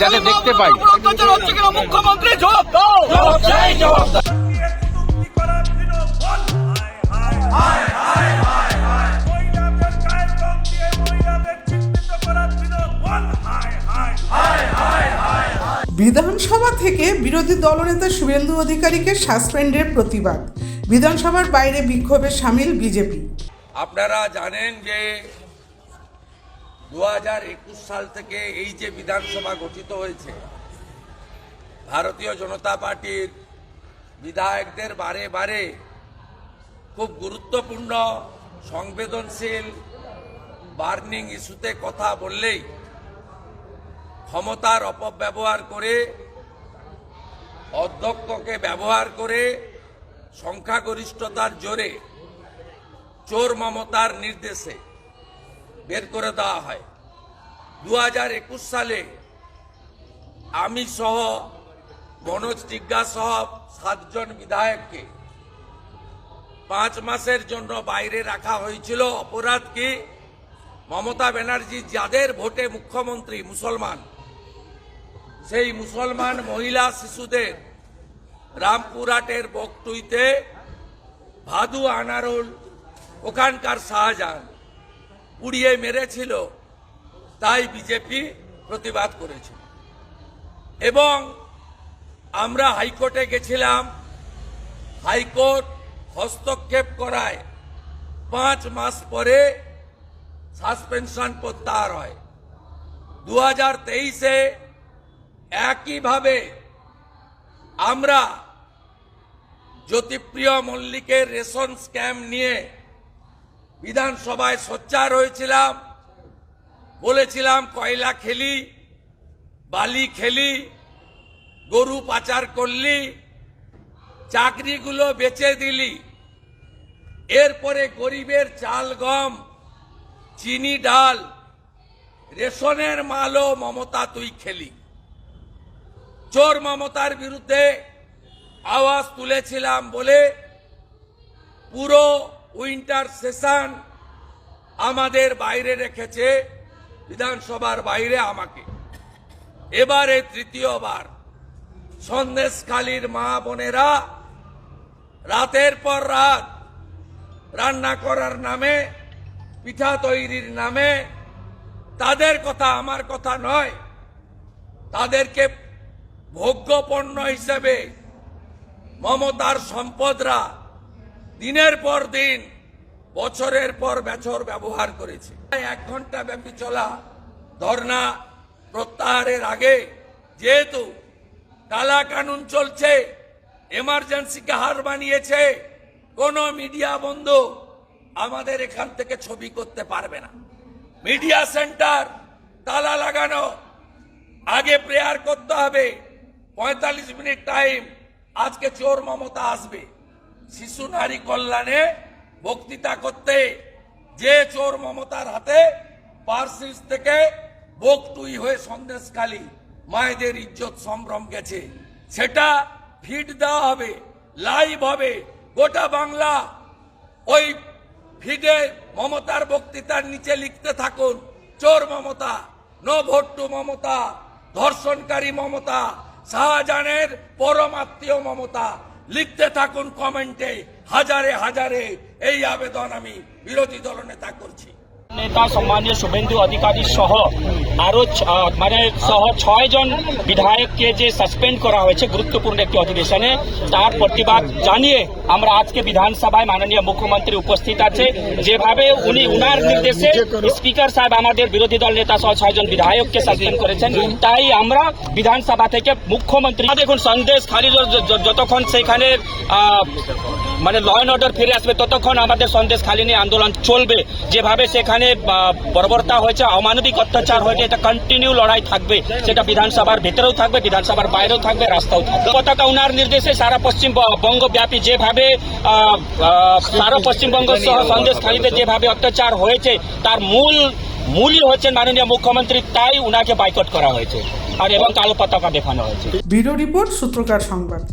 যাতে দেখতে পাই। মুখ্যমন্ত্রী জবাব দাও জবাব দাও বিধানসভা থেকে বিরোধী দলনেতা শুভেন্দু অধিকারীকে সাসপেন্ডের প্রতিবাদ। বিধানসভার বাইরে বিক্ষোভে সামিল বিজেপি। আপনারা জানেন যে দু সাল থেকে এই যে বিধানসভা গঠিত হয়েছে, ভারতীয় জনতা পার্টির বিধায়কদের বারে বারে খুব গুরুত্বপূর্ণ, সংবেদনশীল, বার্নিং ইস্যুতে কথা বললেই ক্ষমতার অপব্যবহার করে, অধ্যক্ষকে ব্যবহার করে, সংখ্যাগরিষ্ঠতার জোরে চোর মমতার নির্দেশে বের করে দেওয়া হয়। দু হাজার একুশ সালে আমি সহ মনোজ টিগ্গা সহ সাতজন বিধায়ককে পাঁচ মাসের জন্য বাইরে রাখা হয়েছিল। অপরাধ কি? মমতা ব্যানার্জি যাদের ভোটে মুখ্যমন্ত্রী মুসলমান, সেই মুসলমান মহিলা শিশুদের রামপুরহাটের বকটুইতে ভাদু আনারুল, ওখানকার শাহজাহান। পুড়িয়ে মেরেছিল, তাই বিজেপি প্রতিবাদ করেছিল। এবং আমরা হাইকোর্টে গেছিলাম, হাইকোর্ট হস্তক্ষেপ করায় পাঁচ মাস পরে সাসপেনশন প্রত্যাহার হয়। দু হাজার তেইশে একইভাবে আমরা জ্যোতিপ্রিয় মল্লিকের রেশন স্ক্যাম নিয়ে বিধানসভায় সোচ্চার হয়েছিলাম। বলেছিলাম, কয়লা খেলি, বালি খেলি, গরু পাচার করলি, চাকরিগুলো বেচে দিলি। এরপরে গরিবের চাল, গম, চিনি, ডাল, রেশনের মালও মমতা তুই খেলি। চোর মমতার বিরুদ্ধে আওয়াজ তুলেছিলাম বলে পুরো উইন্টার সেশন আমাদের বাইরে রেখেছে বিধানসভার বাইরে আমাকে। এবারে তৃতীয়বার সন্দেশখালীর মা বোনেরা রাতের পর রাত রান্না করার নামে, পিঠা তৈরির নামে, তাদের কথা আমার কথা নয়, তাদেরকে ভোগ্যপণ্য হিসেবে মমতার সম্পদরা দিনের পর দিন, বছরের পর বছর ব্যবহার করেছে। এক ঘণ্টা ব্যাপী চলা ধর্ণা প্রত্যাহারের আগে যেহেতু কালা কানুন চলছে, এমার্জেন্সিকে হার বানিয়েছে কোনো মিডিয়া বন্ধু আমাদের এখান থেকে ছবি করতে পারবে না। মিডিয়া সেন্টার, তালা লাগানো, আগে প্রেয়ার করতে হবে, পঁয়তাল্লিশ মিনিট টাইম, আজকে চোর মমতা আসবে। শিশু নারী কল্যাণে বক্তৃতা করতে যে চোর মমতার হাতে পার্সিস থেকে বকটুই হয়ে সন্দেশখালী মায়েদের ইজ্জত সম্ভ্রম গেছে। সেটা ফিড দেওয়া হবে লাইভ হবে। গোটা বাংলা ওই ফিডে মমতার বক্তৃতার নিচে লিখতে থাকুন, চোর মমতা নো ভোট মমতা, ধর্ষণকারী মমতা, শাহজাহানের পরমাত্মীয় মমতা। লিখতে থাকুন কমেন্টে হাজারে হাজারে এই আবেদন আমি বিরোধী দলনেতা করছি। নেতা সম্মানীয় শুভেন্দু অধিকারী সহ আরও ছ- মানে সহ ছয় জন বিধায়ককে যে সাসপেন্ড করা হয়েছে, গুরুত্বপূর্ণ একটি অধিবেশনে, তার প্রতিবাদ জানিয়ে আমরা আজকে বিধানসভায় মাননীয় মুখ্যমন্ত্রী উপস্থিত আছে। যেভাবে উনি উনার নির্দেশে স্পিকার সাহেব আমাদের বিরোধী দল নেতা সহ ছয়জন বিধায়ককে সাসপেন্ড করেছেন। তাই আমরা বিধানসভা থেকে মুখ্যমন্ত্রী দেখুন, সন্দেশ খালি যতক্ষণ সেখানে মানে ল অ্যান্ড অর্ডার ফিরে আসবে ততক্ষণ আমাদের সন্দেশ খালি নিয়ে আন্দোলন চলবে। যেভাবে সেখানে বর্বরতা হয়েছে, অমানবিক অত্যাচার হয়েছে, এটা কন্টিনিউ লড়াই থাকবে। সেটা বিধানসভার ভেতরেও থাকবে, বিধানসভার বাইরেও থাকবে, রাস্তাও থাকবে। পতাকা উনার নির্দেশে সারা পশ্চিম বঙ্গব্যাপী যেভাবে সারা পশ্চিমবঙ্গ সহ সন্দেশ খালিতে যেভাবে অত্যাচার হয়েছে, তার মূল, মূলই হচ্ছেন মাননীয় মুখ্যমন্ত্রী, তাই উনাকে বাইকট করা হয়েছে। আর এবং কালো পতাকা দেখানো হয়েছে। ব্যুরো রিপোর্ট সূত্রকার সংবাদ।